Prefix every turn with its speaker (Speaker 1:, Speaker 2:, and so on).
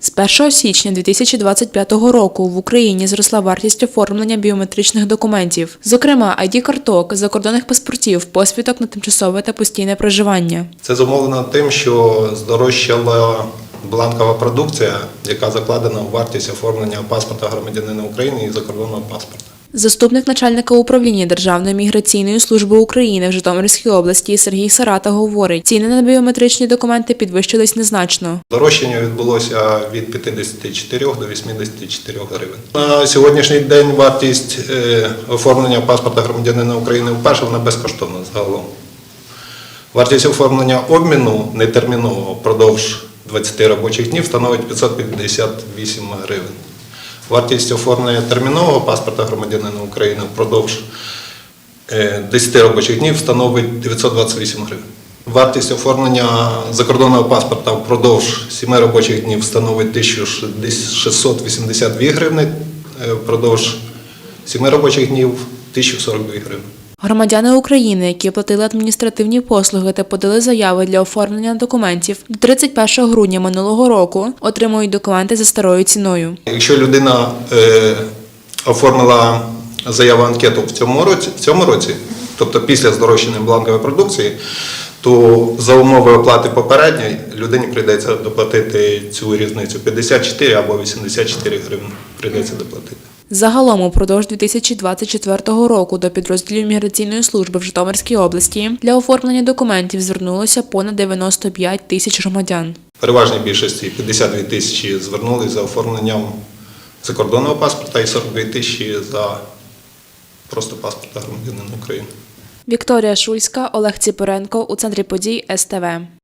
Speaker 1: З 1 січня 2025 року в Україні зросла вартість оформлення біометричних документів, зокрема ID-карток, закордонних паспортів, посвідок на тимчасове та постійне проживання.
Speaker 2: Це зумовлено тим, що здорожчала бланкова продукція, яка закладена у вартість оформлення паспорта громадянина України і закордонного паспорта.
Speaker 1: Заступник начальника управління Державної міграційної служби України в Житомирській області Сергій Сарата говорить, ціни на біометричні документи підвищились незначно.
Speaker 2: Дорожчання відбулося від 54 до 84 гривень. На сьогоднішній день вартість е, оформлення паспорта громадянина України вперше вона безкоштовна загалом. Вартість оформлення обміну нетермінового впродовж 20 робочих днів становить 558 гривень. Вартість оформлення термінового паспорта громадянина України впродовж е, 10 робочих днів становить 928 гривень. Вартість оформлення закордонного паспорта впродовж 7 робочих днів становить 1682 гривни, е, впродовж 7 робочих днів 1042 гривні.
Speaker 1: Громадяни України, які оплатили адміністративні послуги та подали заяви для оформлення документів до 31 грудня минулого року, отримують документи за старою ціною.
Speaker 2: Якщо людина е, оформила заяву анкету в цьому році, в цьому році, тобто після здорожчання бланкової продукції, то за умови оплати попередньої людині прийдеться доплатити цю різницю 54 або 84 гривні прийдеться доплатити.
Speaker 1: Загалом упродовж 2024 року до підрозділів міграційної служби в Житомирській області для оформлення документів звернулося понад 95 тисяч громадян.
Speaker 2: Переважній більшості 52 тисячі звернулися за оформленням закордонного паспорта і 42 тисячі за просто паспорта громадянина України.
Speaker 1: Вікторія Шульська, Олег Ціпоренко у центрі подій СТВ.